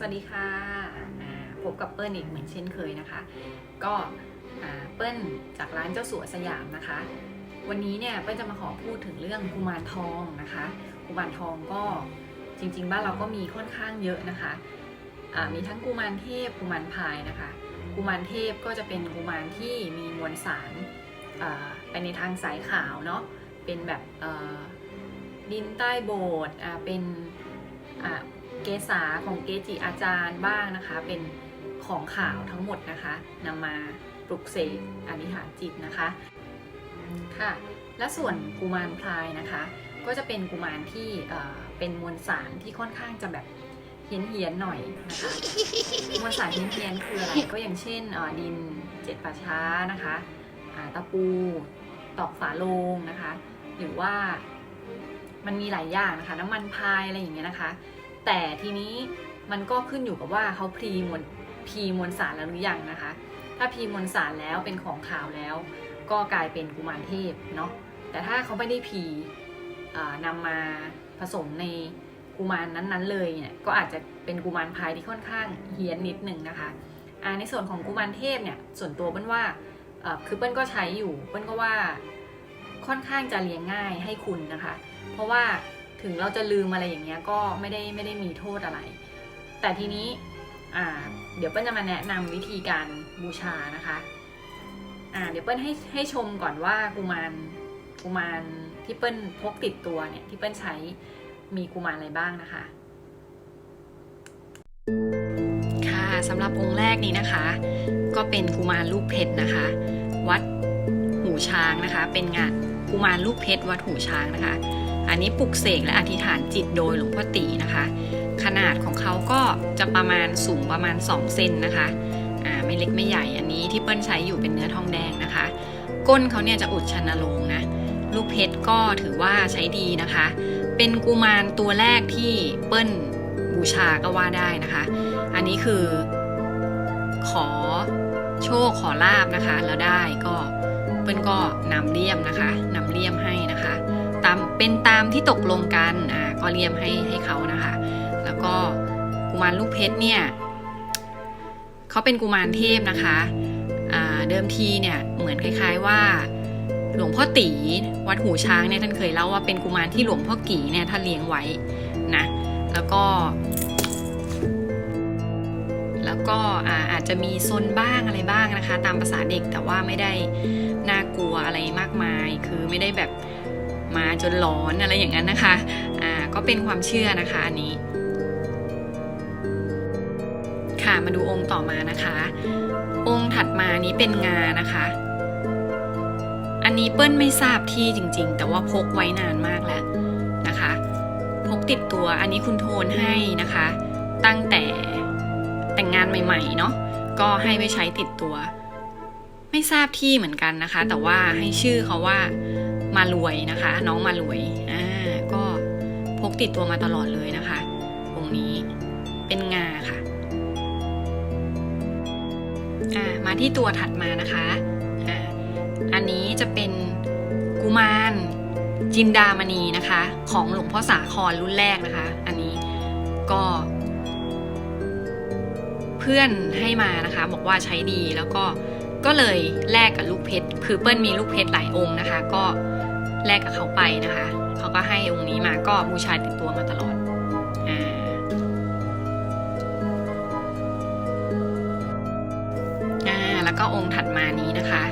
สวัสดีค่ะพบกับเปิ้ลอีกเหมือนเช่นเคยนะคะ ก็เปิ้ลจากร้านเจ้าสัวสยามนะคะ วันนี้เนี่ยเปิ้ลจะมาขอพูดถึงเรื่องกุมารทองนะคะกุมารทองก็จริง ๆ บ้านเราก็มีค่อนข้างเยอะนะคะมีทั้งกุมารเทพกุมารพายนะคะกุมารเทพก็จะเป็นกุมารที่มีมวลสารไปในทางสายขาวเนาะเป็นแบบดินใต้โบสถ์เป็น กษาของเกจิอาจารย์บ้างนะคะ เป็นของขาวทั้งหมดนะคะนำมาปลุกเสกอธิษฐานจิตนะคะค่ะและส่วนกุมารพลายนะคะ ก็จะเป็นกุมารที่เป็นมวลสารที่ค่อนข้างจะแบบเฮี้ยนเฮียนๆหน่อยนะคะมวลสารเฮี้ยนเฮียนๆคืออะไรก็อย่างเช่นดินเจ็ดป่าช้านะคะตะปูตอกฝาโลงนะคะ หรือว่ามันมีหลายอย่างนะคะ น้ำมันพายอะไรอย่างเงี้ยนะคะ แต่ทีนี้มันก็ขึ้นอยู่กับว่าเขาพรีมวลพรีมวลสารแล้วหรือยังนะคะ ถ้าพรีมวลสารแล้วเป็นของขาวแล้ว ก็กลายเป็นกุมารเทพเนาะแต่ถ้าเขาไม่ได้พรีอ่านำมาผสมในกุมารนั้นๆ เลยเนี่ยก็อาจจะเป็นกุมารพายที่ค่อนข้างเฮี้ยนนิดหนึ่งนะคะอ่าในส่วนของกุมารเทพเนี่ยส่วนตัวเปิ้ลว่าคือเปิ้ลก็ใช้อยู่เปิ้ลก็ว่าค่อนข้างจะเลี้ยงง่ายให้คุณนะคะ เพราะว่า ถึงเราจะลืมอะไรอย่างเงี้ยก็ไม่ได้ไม่ได้มีโทษอะไร แต่ทีนี้อ่าเดี๋ยวเปิ้ลจะมาแนะนำวิธีการบูชานะคะอ่าเดี๋ยวเปิ้ลให้ให้ชมก่อนว่ากุมารกุมารที่เปิ้ลพกติดตัวเนี่ยที่เปิ้ลใช้มีกุมารอะไรบ้างนะคะ ค่ะสำหรับองค์แรกนี้นะคะ ก็เป็นกุมารลูกเพชรนะคะ วัดหูช้างนะคะ เป็นงานกุมารลูกเพชรวัดหูช้างนะคะ อันนี้ปลุกเสกและอธิษฐานจิตโดยหลวงพ่อตีนะคะ ขนาดของเขาก็จะประมาณสูงประมาณ 2 เซนนะคะอ่าไม่เล็กไม่ใหญ่อันนี้ที่เปิ้ลใช้อยู่เป็นเนื้อทองแดงนะคะ ก้นเขาเนี่ยจะอุดชันโลงนะลูกเพชรก็ถือว่าใช้ดีนะคะ เป็นกุมารตัวแรกที่เปิ้ลบูชาก็ว่าได้นะคะ อันนี้คือขอโชคขอลาบนะคะ แล้วได้ก็เปิ้ลก็นำเลี่ยมนะคะนำเลี่ยมให้นะคะ ตามเป็นตามที่ตกลงกันอ่าก็เลี่ยมให้ให้เขานะคะ แล้วก็กุมารลูกเพชรเนี่ยเขาเป็นกุมารเทพนะคะเดิมทีเนี่ยเหมือนคล้าย ๆว่าหลวงพ่อตีวัดหูช้างเนี่ยท่านเคยเล่าว่าเป็นกุมารที่หลวงพ่อกี่เนี่ยท่านเลี้ยงไว้นะแล้วก็ แล้วก็อาอาจจะมีซนบ้างอะไรบ้างนะคะ ตามภาษาเด็กแต่ว่าไม่ได้น่ากลัวอะไรมากมาย คือไม่ได้แบบ มาจนหลอนอะไรอย่างนั้นนะคะอ่าก็เป็นความเชื่อนะคะอันนี้ ค่ะมาดูองค์ต่อมานะคะ องค์ถัดมานี้เป็นงานะคะ อันนี้เปิ้ลไม่ทราบที่จริง ๆ แต่ว่าพกไว้นานมากแล้วนะคะ พกติดตัวอันนี้คุณโทนให้นะคะ ตั้งแต่แต่งงานใหม่ๆเนาะก็ให้ไว้ใช้ติดตัว ไม่ทราบที่เหมือนกันนะคะ แต่ว่าให้ชื่อเขาว่า มารวยนะคะ น้องมารวยอ่าก็พกติดตัวมาตลอดเลยนะคะองค์นี้เป็นงาค่ะอ่ามาที่ตัวถัดมานะคะอ่าอันนี้จะเป็นกุมารจินดามณีนะคะ ของหลวงพ่อสาครรุ่นแรกนะคะ อันนี้ก็ เพื่อนให้มานะคะ บอกว่าใช้ดีแล้วก็ก็เลยแลกกับลูกเพชรคือเปิ้ลมีลูกเพชรหลายองค์นะคะ ก็ แลกกับเขาไปนะคะ เขาก็ให้องค์นี้มาก็บูชาติดตัวมาตลอดอ่าแล้วก็องค์ถัดมานี้นะคะ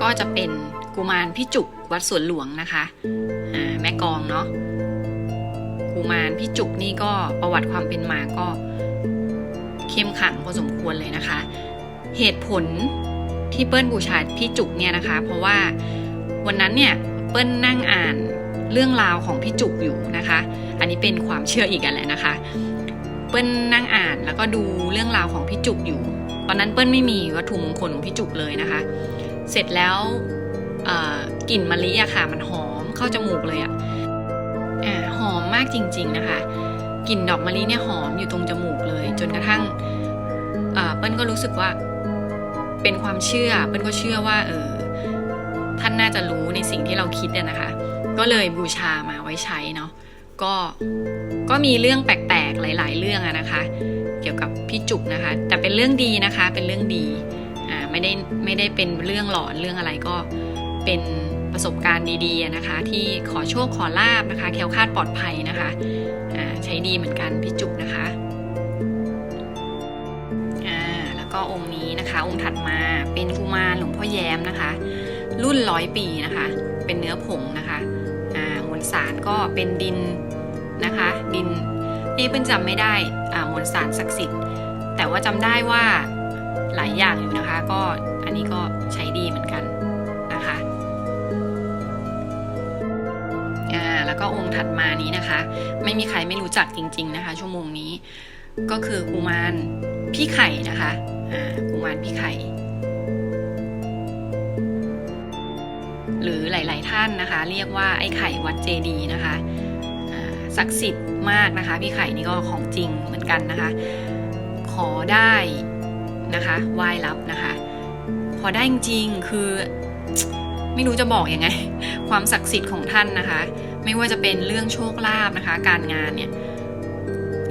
ก็จะเป็นกุมารพี่จุกวัดสวนหลวงนะคะอ่าแม่กองเนาะกุมารพี่จุกนี่ก็ประวัติความเป็นมาก็เข้มขังพอสมควรเลยนะคะ เหตุผลที่เปิ้ลบูชาพี่จุกเนี่ยนะคะ เพราะว่าวันนั้นเนี่ย เปิ้ลนั่งอ่านเรื่องราวของพี่จุกอยู่นะคะ อันนี้เป็นความเชื่ออีกอันแหละนะคะ เปิ้ลนั่งอ่านแล้วก็ดูเรื่องราวของพี่จุกอยู่ ตอนนั้นเปิ้ลไม่มีวัตถุมงคลของพี่จุกเลยนะคะ เสร็จแล้วกลิ่นมะลิอะค่ะ มันหอมเข้าจมูกเลยอะอ่าหอมมากจริง ๆนะคะ กลิ่นดอกมะลิเนี่ยหอมอยู่ตรงจมูกเลย จนกระทั่งเปิ้ลก็รู้สึกว่าเป็นความเชื่อ เปิ้ลก็เชื่อว่าเออาจะรู้ในสิ่งที่เราคิดอะนะคะ ก็เลยบูชามาไว้ใช้เนาะก็ก็มีเรื่องแปลกๆหลาย ๆ เรื่องอะนะคะเกี่ยวกี่ยวกับพี่จุกนะคะ แต่เป็นเรื่องดีนะคะ เป็นเรื่องดีอ่าไม่ได้ไม่ได้เป็นเรื่องหลอนเรื่องอะไรก็เป็นประสบการณ์ดีๆนะคะ ที่ขอโชคขอลาบนะคะแคล้วคลาดปลอดภัยนะคะอ่าใช้ดีเหมือนกันพี่จุกนะคะอ่าแล้วก็องค์นี้นะคะ องค์ถัดมาเป็นกุมารหลวงพ่อแย้มนะคะ รุ่นร้อยปีนะคะ เป็นเนื้อผงนะคะอ่ามวลสารก็เป็นดินนะคะ ดินเอ๊ะเป็นจำไม่ได้อ่ามวลสารศักดิ์สิทธิ์ แต่ว่าจำได้ว่าหลายอย่างอยู่นะคะ ก็อันนี้ก็ใช้ดีเหมือนกันนะคะอ่าแล้วก็องค์ถัดมานี้นะคะ ไม่มีใครไม่รู้จักจริง ๆนะคะ ชั่วโมงนี้ก็คือกุมารพี่ไข่นะคะอ่ากุมารพี่ไข่ หรือหลาย ๆ ท่านนะคะ เรียกว่าไอ้ไข่วัดเจดีย์นะคะศักดิ์สิทธิ์มากนะคะ พี่ไข่นี่ก็ของจริงเหมือนกันนะคะ ขอได้นะคะไหว้รับนะคะ ขอได้จริงคือไม่รู้จะบอกยังไง ความศักดิ์สิทธิ์ของท่านนะคะ ไม่ว่าจะเป็นเรื่องโชคลาภนะคะ การงานเนี่ย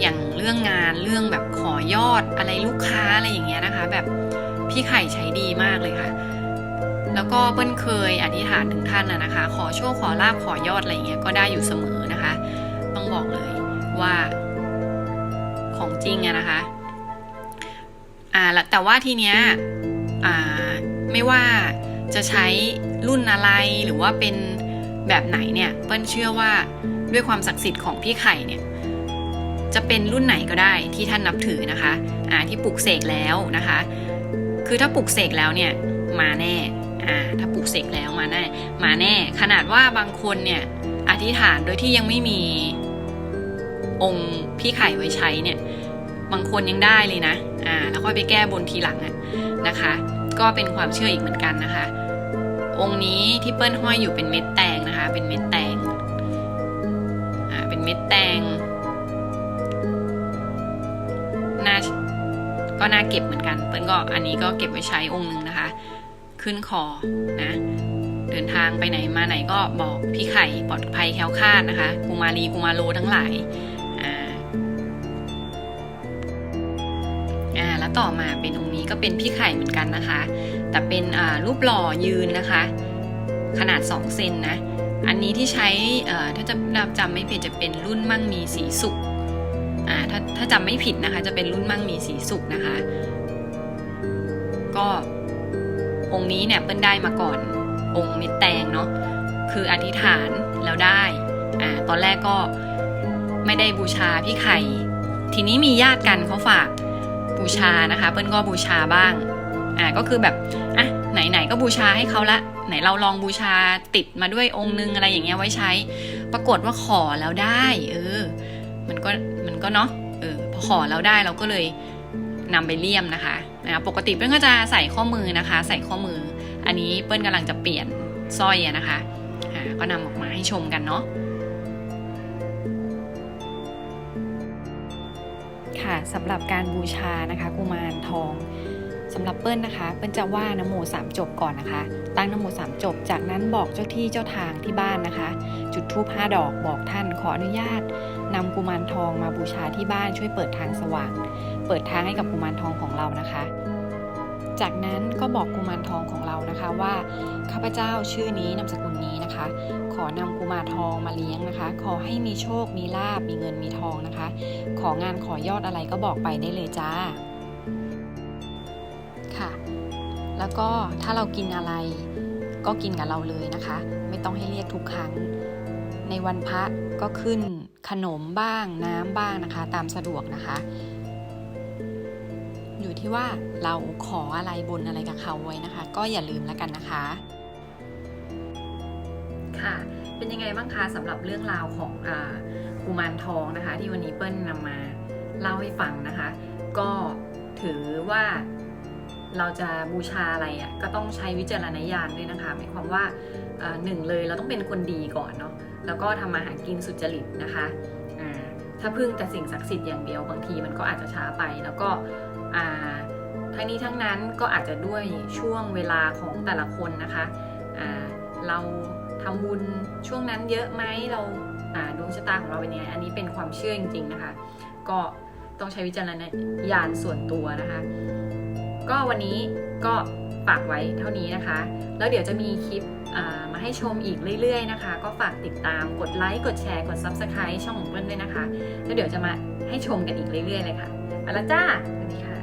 อย่างเรื่องงานเรื่องแบบขอยอดอะไรลูกค้าอะไรอย่างเงี้ยนะคะ แบบพี่ไข่ใช้ดีมากเลยค่ะ แล้วก็เปิ้ลเคยอธิษฐานถึงท่านนะคะ ขอโชคขอลาบขอยอดอะไรเงี้ยก็ได้อยู่เสมอนะคะ ต้องบอกเลยว่าของจริงอะนะคะอ่าแล้วแต่ว่าทีเนี้ยอ่าไม่ว่าจะใช้รุ่นอะไรหรือว่าเป็นแบบไหนเนี่ยเปิ้ลเชื่อว่าด้วยความศักดิ์สิทธิ์ของพี่ไข่เนี่ยจะเป็นรุ่นไหนก็ได้ที่ท่านนับถือนะคะอ่าที่ปลุกเสกแล้วนะคะ คือถ้าปลุกเสกแล้วเนี่ยมาแน่ อ่าถ้าปลุกเสกแล้วมาแน่มาแน่ ขนาดว่าบางคนเนี่ยอธิษฐานโดยที่ยังไม่มีองค์พี่ไข่ไว้ใช้เนี่ยบางคนยังได้เลยนะอ่าแล้วค่อยไปแก้บนทีหลังอะนะคะ ก็เป็นความเชื่ออีกเหมือนกันนะคะ องค์นี้ที่เปิ้ลห้อยอยู่เป็นเม็ดแตงนะคะ เป็นเม็ดแตงอ่าเป็นเม็ดแตงน่าก็น่าเก็บเหมือนกัน เปิ้ลก็อันนี้ก็เก็บไว้ใช้องค์หนึ่งนะคะ ขึ้นคอนะ เดินทางไปไหนมาไหนก็บอกพี่ไข่ปลอดภัยแคล้วคลาดนะคะกุมารีกุมาโลทั้งหลายอ่าอ่าแล้วต่อมาเป็นองค์นี้ก็เป็นพี่ไข่เหมือนกันนะคะ แต่เป็นอ่ารูปหล่อยืนนะคะ ขนาด 2 เซนนะ อันนี้ที่ใช้อ่อถ้าจะจำไม่ผิดจะเป็นรุ่นมั่งมีสีสุกอ่าถ้าถ้าจำไม่ผิดนะคะ จะเป็นรุ่นมั่งมีสีสุกนะคะ ก็ องค์นี้เนี่ยเปิ้ลได้มาก่อน องค์เม็ดแตงเนาะคืออธิษฐานแล้วได้อ่าตอนแรกก็ไม่ได้บูชาพี่ไข่ ทีนี้มีญาติกันเขาฝากบูชานะคะ เปิ้ลก็บูชาบ้างอ่าก็คือแบบอะไหนๆก็บูชาให้เขาละไหนเราลองบูชาติดมาด้วยองค์นึงอะไรอย่างเงี้ยไว้ใช้ ปรากฏว่าขอแล้วได้ เออ มันก็มันก็เนาะเออพอขอแล้วได้เราก็เลยนำไปเลี่ยมนะคะ นะปกติเปิ้ลก็จะใส่ข้อมือนะคะ ใส่ข้อมือ อันนี้เปิ้ลกำลังจะเปลี่ยนสร้อยนะคะก็นำออกมาให้ชมกันเนาะค่ะสำหรับการบูชานะคะกุมารทองสำหรับเปิ้ลนะคะ เปิ้ลจะว่านโมสามจบก่อนนะคะ ตั้งนโมสามจบ จากนั้นบอกเจ้าที่เจ้าทางที่บ้านนะคะ จุดธูปห้าดอกบอกท่านขออนุญาต นำกุมารทองมาบูชาที่บ้านช่วยเปิดทางสว่าง เปิดทางให้กับกุมารทองของเรานะคะ จากนั้นก็บอกกุมารทองของเรานะคะว่าข้าพเจ้าชื่อนี้นามสกุลนี้นะคะ ขอนำกุมารทองมาเลี้ยงนะคะ ขอให้มีโชค มีลาบมีเงินมีทองนะคะ ของานขอยอดอะไรก็บอกไปได้เลยจ้าค่ะ แล้วก็ถ้าเรากินอะไรก็กินกับเราเลยนะคะ ไม่ต้องให้เรียกทุกครั้ง ในวันพระก็ขึ้น ขนมบ้างน้ำบ้างนะคะ ตามสะดวกนะคะ อยู่ที่ว่าเราขออะไรบนอะไรกับเขาไว้นะคะ ก็อย่าลืมแล้วกันนะคะ ค่ะ เป็นยังไงบ้างคะสำหรับเรื่องราวของอากุมารทองนะคะ ที่วันนี้เปิ้ลนำมาเล่าให้ฟังนะคะ ก็ถือว่าเราจะบูชาอะไรอะก็ต้องใช้วิจารณญาณด้วยนะคะหมายความว่าอ่าหนึ่งเลยเราต้องเป็นคนดีก่อนเนาะ แล้วก็ทำมาหากินสุจริตนะคะถ้าพึ่งแต่สิ่งศักดิ์สิทธิ์อย่างเดียวบางทีมันก็อาจจะช้าไป แล้วก็ทั้งนี้ทั้งนั้นก็อาจจะด้วยช่วงเวลาของแต่ละคนนะคะเราทำบุญช่วงนั้นเยอะไหมเราดวงชะตาของเราเป็นยังไงอันนี้เป็นความเชื่อจริง ๆนะคะ ก็ต้องใช้วิจารณญาณส่วนตัวนะคะ ก็วันนี้ก็ฝากไว้เท่านี้นะคะ แล้วเดี๋ยวจะมีคลิป มาให้ชมอีกเรื่อยๆนะคะ ก็ฝากติดตามกดไลค์กดแชร์กด Subscribe ช่องของเปิ้ลด้วยนะคะ แล้วเดี๋ยวจะมาให้ชมกันอีกเรื่อยๆเลยค่ะไปและจ้าสวัสดีค่ะ